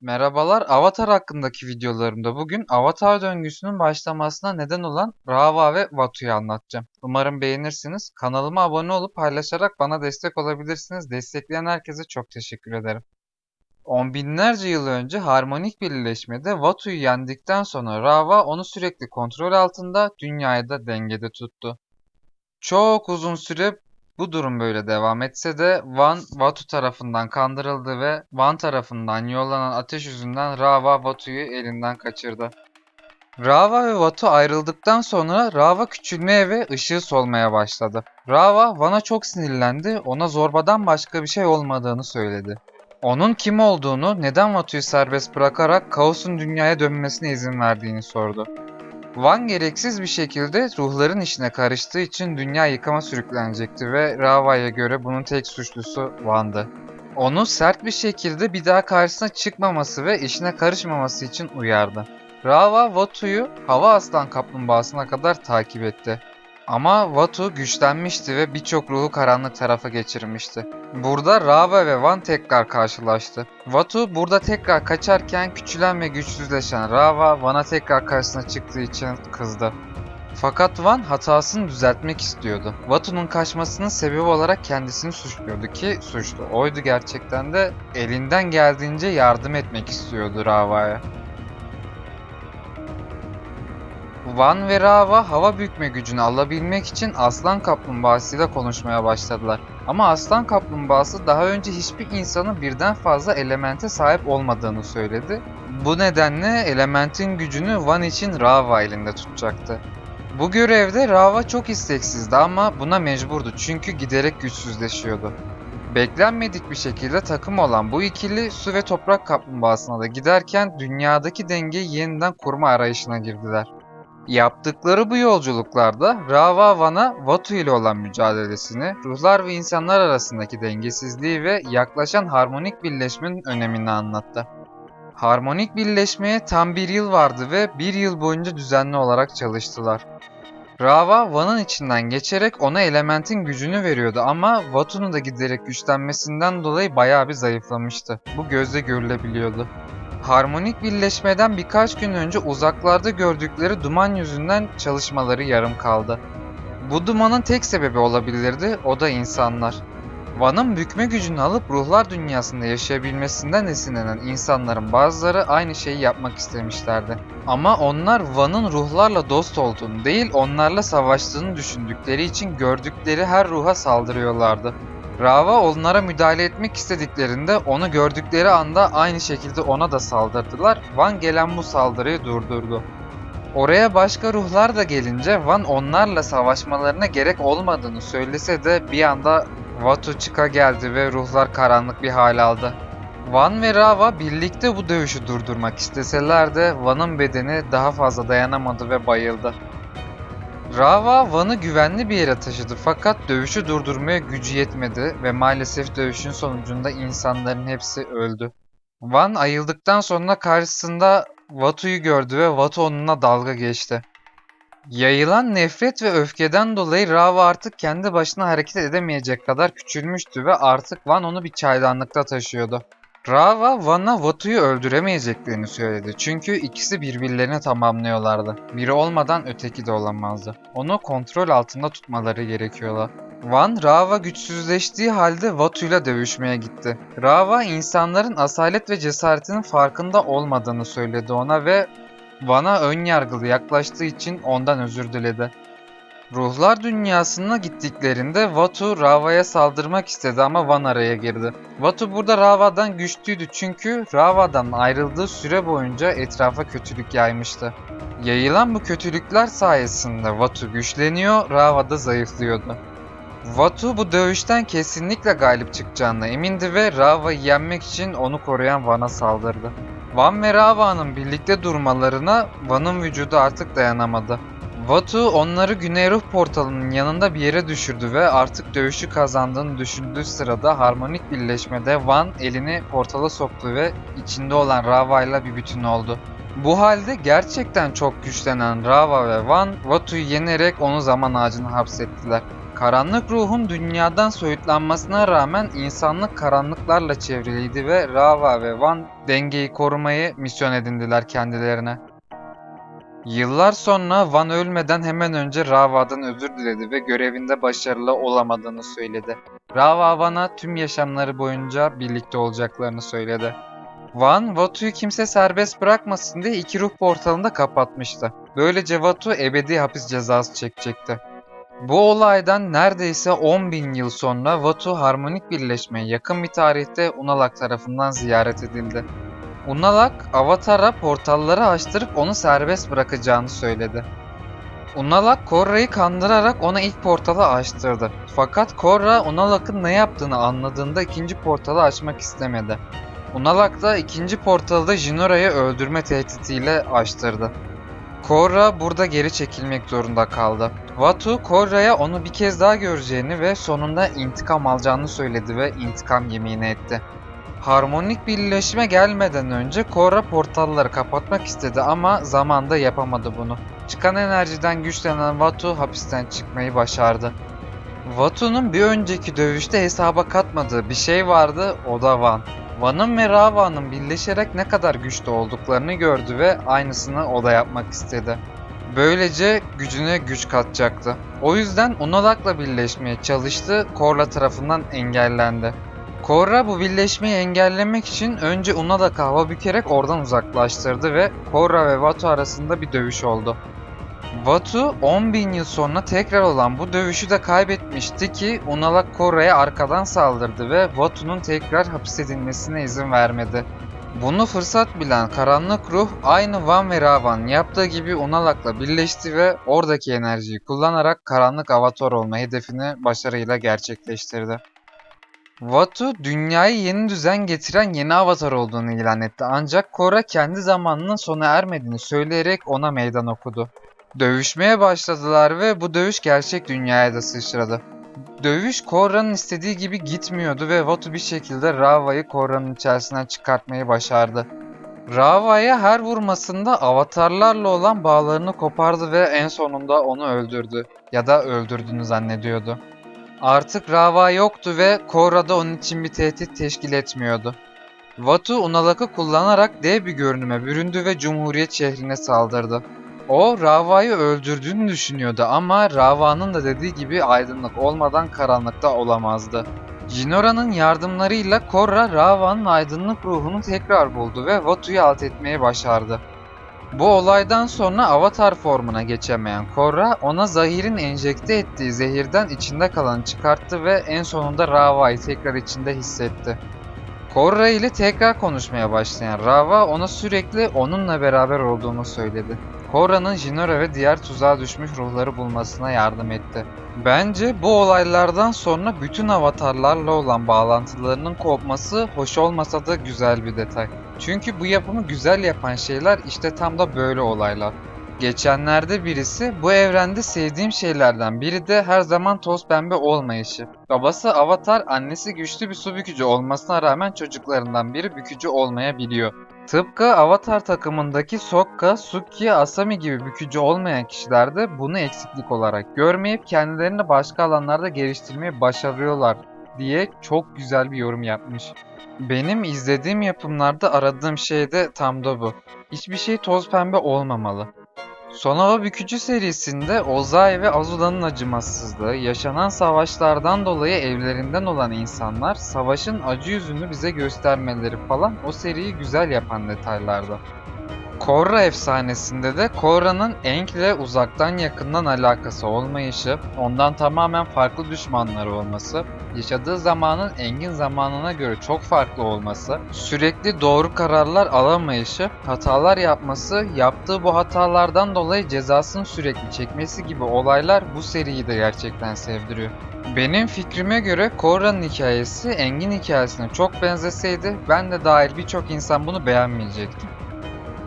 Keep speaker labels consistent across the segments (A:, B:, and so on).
A: Merhabalar, Avatar hakkındaki videolarımda bugün Avatar döngüsünün başlamasına neden olan Raava ve Vatu'yu anlatacağım. Umarım beğenirsiniz. Kanalıma abone olup paylaşarak bana destek olabilirsiniz. Destekleyen herkese çok teşekkür ederim. On binlerce yıl önce harmonik birleşmede Vatu'yu yendikten sonra Raava onu sürekli kontrol altında, dünyayı da dengede tuttu. Çok uzun süre bu durum böyle devam etse de Van, Vatu tarafından kandırıldı ve Van tarafından yollanan ateş yüzünden Rava Vatu'yu elinden kaçırdı. Rava ve Vatu ayrıldıktan sonra Rava küçülmeye ve ışığı solmaya başladı. Rava Van'a çok sinirlendi, ona zorbadan başka bir şey olmadığını söyledi. Onun kim olduğunu, neden Vatu'yu serbest bırakarak kaosun dünyaya dönmesine izin verdiğini sordu. Van gereksiz bir şekilde ruhların işine karıştığı için dünya yıkıma sürüklenecekti ve Rava'ya göre bunun tek suçlusu Van'dı. Onu sert bir şekilde bir daha karşısına çıkmaması ve işine karışmaması için uyardı. Rava Vatu'yu hava aslan kaplumbağasına kadar takip etti. Ama Vatu güçlenmişti ve birçok ruhu karanlık tarafa geçirmişti. Burada Rava ve Van tekrar karşılaştı. Vatu burada tekrar kaçarken küçülen ve güçsüzleşen Rava Van'a tekrar karşısına çıktığı için kızdı. Fakat Van hatasını düzeltmek istiyordu. Vatu'nun kaçmasının sebebi olarak kendisini suçluyordu ki suçlu oydu gerçekten de elinden geldiğince yardım etmek istiyordu Rava'ya. Van ve Rava hava bükme gücünü alabilmek için aslan kaplumbağasıyla konuşmaya başladılar. Ama aslan kaplumbağası daha önce hiçbir insanın birden fazla elemente sahip olmadığını söyledi. Bu nedenle elementin gücünü Van için Rava elinde tutacaktı. Bu görevde Rava çok isteksizdi ama buna mecburdu çünkü giderek güçsüzleşiyordu. Beklenmedik bir şekilde takım olan bu ikili su ve toprak kaplumbağasına da giderken dünyadaki dengeyi yeniden kurma arayışına girdiler. Yaptıkları bu yolculuklarda Rava Van'a Vatu ile olan mücadelesini, ruhlar ve insanlar arasındaki dengesizliği ve yaklaşan harmonik birleşmenin önemini anlattı. Harmonik birleşmeye tam bir yıl vardı ve bir yıl boyunca düzenli olarak çalıştılar. Rava Van'ın içinden geçerek ona elementin gücünü veriyordu ama Vatu'nun da giderek güçlenmesinden dolayı bayağı bir zayıflamıştı. Bu gözle görülebiliyordu. Harmonik birleşmeden birkaç gün önce uzaklarda gördükleri duman yüzünden çalışmaları yarım kaldı. Bu dumanın tek sebebi olabilirdi, o da insanlar. Van'ın bükme gücünü alıp ruhlar dünyasında yaşayabilmesinden esinlenen insanların bazıları aynı şeyi yapmak istemişlerdi. Ama onlar Van'ın ruhlarla dost olduğunu değil onlarla savaştığını düşündükleri için gördükleri her ruha saldırıyorlardı. Rava onlara müdahale etmek istediklerinde onu gördükleri anda aynı şekilde ona da saldırdılar. Van gelen bu saldırıyı durdurdu. Oraya başka ruhlar da gelince Van onlarla savaşmalarına gerek olmadığını söylese de bir anda Vatu çıka geldi ve ruhlar karanlık bir hal aldı. Van ve Rava birlikte bu dövüşü durdurmak isteseler de Van'ın bedeni daha fazla dayanamadı ve bayıldı. Rava Van'ı güvenli bir yere taşıdı fakat dövüşü durdurmaya gücü yetmedi ve maalesef dövüşün sonucunda insanların hepsi öldü. Van ayıldıktan sonra karşısında Vatu'yu gördü ve Vatu onunla dalga geçti. Yayılan nefret ve öfkeden dolayı Rava artık kendi başına hareket edemeyecek kadar küçülmüştü ve artık Van onu bir çaydanlıkta taşıyordu. Rava Van'a Vatu'yu öldüremeyeceklerini söyledi çünkü ikisi birbirlerini tamamlıyorlardı. Biri olmadan öteki de olamazdı. Onu kontrol altında tutmaları gerekiyordu. Van, Rava güçsüzleştiği halde Vatu'yla dövüşmeye gitti. Rava insanların asalet ve cesaretinin farkında olmadığını söyledi ona ve Van'a ön yargılı yaklaştığı için ondan özür diledi. Ruhlar dünyasına gittiklerinde Vatu Rava'ya saldırmak istedi ama Van araya girdi. Vatu burada Rava'dan güçlüydü çünkü Rava'dan ayrıldığı süre boyunca etrafa kötülük yaymıştı. Yayılan bu kötülükler sayesinde Vatu güçleniyor, Rava da zayıflıyordu. Vatu bu dövüşten kesinlikle galip çıkacağına emindi ve Rava'yı yenmek için onu koruyan Van'a saldırdı. Van ve Rava'nın birlikte durmalarına Van'ın vücudu artık dayanamadı. Vatu onları Güney Ruh Portalı'nın yanında bir yere düşürdü ve artık dövüşü kazandığını düşündüğü sırada harmonik birleşmede Van elini portala soktu ve içinde olan Rava ile bir bütün oldu. Bu halde gerçekten çok güçlenen Rava ve Van, Vatu'yu yenerek onu zaman ağacına hapsettiler. Karanlık ruhun dünyadan soyutlanmasına rağmen insanlık karanlıklarla çevriliydi ve Rava ve Van dengeyi korumayı misyon edindiler kendilerine. Yıllar sonra Van ölmeden hemen önce Rava'dan özür diledi ve görevinde başarılı olamadığını söyledi. Rava Van'a tüm yaşamları boyunca birlikte olacaklarını söyledi. Van, Vatu'yu kimse serbest bırakmasın diye iki ruh portalını da kapatmıştı. Böylece Vatu ebedi hapis cezası çekecekti. Bu olaydan neredeyse 10 bin yıl sonra Vatu harmonik birleşmeye yakın bir tarihte Unalak tarafından ziyaret edildi. Unalak, Avatar'a portalları açtırıp onu serbest bırakacağını söyledi. Unalak Korra'yı kandırarak ona ilk portalı açtırdı. Fakat Korra Unalak'ın ne yaptığını anladığında ikinci portalı açmak istemedi. Unalak da ikinci portalı da Jinora'yı öldürme tehditiyle açtırdı. Korra burada geri çekilmek zorunda kaldı. Vatu, Korra'ya onu bir kez daha göreceğini ve sonunda intikam alacağını söyledi ve intikam yemini etti. Harmonik birleşme gelmeden önce Korra portalları kapatmak istedi ama zamanda yapamadı bunu. Çıkan enerjiden güçlenen Vatu hapisten çıkmayı başardı. Vatu'nun bir önceki dövüşte hesaba katmadığı bir şey vardı, o da Van. Van'ın ve Rava'nın birleşerek ne kadar güçlü olduklarını gördü ve aynısını o da yapmak istedi. Böylece gücüne güç katacaktı. O yüzden Unalak'la birleşmeye çalıştı, Korra tarafından engellendi. Korra bu birleşmeyi engellemek için önce Unalak'ı hava bükerek oradan uzaklaştırdı ve Korra ve Vatu arasında bir dövüş oldu. Vatu 10.000 yıl sonra tekrar olan bu dövüşü de kaybetmişti ki Unalak Korra'ya arkadan saldırdı ve Vatu'nun tekrar hapsedilmesine izin vermedi. Bunu fırsat bilen karanlık ruh aynı Van ve Ravan yaptığı gibi Unalak'la birleşti ve oradaki enerjiyi kullanarak karanlık avatar olma hedefini başarıyla gerçekleştirdi. Vatu dünyayı yeni düzen getiren yeni avatar olduğunu ilan etti ancak Korra kendi zamanının sona ermediğini söyleyerek ona meydan okudu. Dövüşmeye başladılar ve bu dövüş gerçek dünyaya da sıçradı. Dövüş Korra'nın istediği gibi gitmiyordu ve Vatu bir şekilde Rava'yı Korra'nın içerisinden çıkartmayı başardı. Rava'ya her vurmasında avatarlarla olan bağlarını kopardı ve en sonunda onu öldürdü. Ya da öldürdüğünü zannediyordu. Artık Rava yoktu ve Korra da onun için bir tehdit teşkil etmiyordu. Vatu Unalak'ı kullanarak dev bir görünüme büründü ve Cumhuriyet şehrine saldırdı. O Rava'yı öldürdüğünü düşünüyordu ama Rava'nın da dediği gibi aydınlık olmadan karanlıkta olamazdı. Jinora'nın yardımlarıyla Korra Rava'nın aydınlık ruhunu tekrar buldu ve Vatu'yu alt etmeyi başardı. Bu olaydan sonra avatar formuna geçemeyen Korra ona Zahir'in enjekte ettiği zehirden içinde kalanı çıkarttı ve en sonunda Rava'yı tekrar içinde hissetti. Korra ile tekrar konuşmaya başlayan Rava ona sürekli onunla beraber olduğunu söyledi. Korra'nın Jinora ve diğer tuzağa düşmüş ruhları bulmasına yardım etti. Bence bu olaylardan sonra bütün avatarlarla olan bağlantılarının kopması hoş olmasa da güzel bir detay. Çünkü bu yapımı güzel yapan şeyler işte tam da böyle olaylar. Geçenlerde birisi bu evrende sevdiğim şeylerden biri de her zaman toz pembe olmayışı. Babası Avatar, annesi güçlü bir su bükücü olmasına rağmen çocuklarından biri bükücü olmayabiliyor. Tıpkı Avatar takımındaki Sokka, Suki, Asami gibi bükücü olmayan kişiler de bunu eksiklik olarak görmeyip kendilerini başka alanlarda geliştirmeyi başarıyorlar diye çok güzel bir yorum yapmış. Benim izlediğim yapımlarda aradığım şey de tam da bu. Hiçbir şey toz pembe olmamalı. Son Hava Bükücü serisinde Ozai ve Azula'nın acımasızlığı, yaşanan savaşlardan dolayı evlerinden olan insanlar savaşın acı yüzünü bize göstermeleri falan o seriyi güzel yapan detaylardı. Korra efsanesinde de Korra'nın Aang ile uzaktan yakından alakası olmayışı, ondan tamamen farklı düşmanları olması, yaşadığı zamanın Aang'in zamanına göre çok farklı olması, sürekli doğru kararlar alamayışı, hatalar yapması, yaptığı bu hatalardan dolayı cezasını sürekli çekmesi gibi olaylar bu seriyi de gerçekten sevdiriyor. Benim fikrime göre Korra'nın hikayesi Aang'in hikayesine çok benzeseydi ben de dahil birçok insan bunu beğenmeyecekti.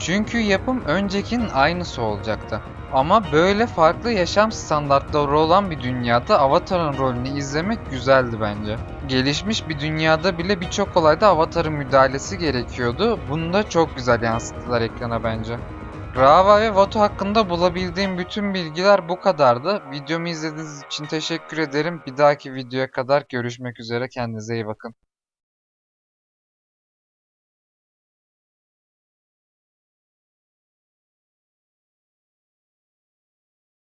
A: Çünkü yapım öncekinin aynısı olacaktı. Ama böyle farklı yaşam standartları olan bir dünyada Avatar'ın rolünü izlemek güzeldi bence. Gelişmiş bir dünyada bile birçok olayda Avatar'ın müdahalesi gerekiyordu. Bunu da çok güzel yansıttılar ekrana bence. Rava ve Vatu hakkında bulabildiğim bütün bilgiler bu kadardı. Videomu izlediğiniz için teşekkür ederim. Bir dahaki videoya kadar görüşmek üzere. Kendinize iyi bakın.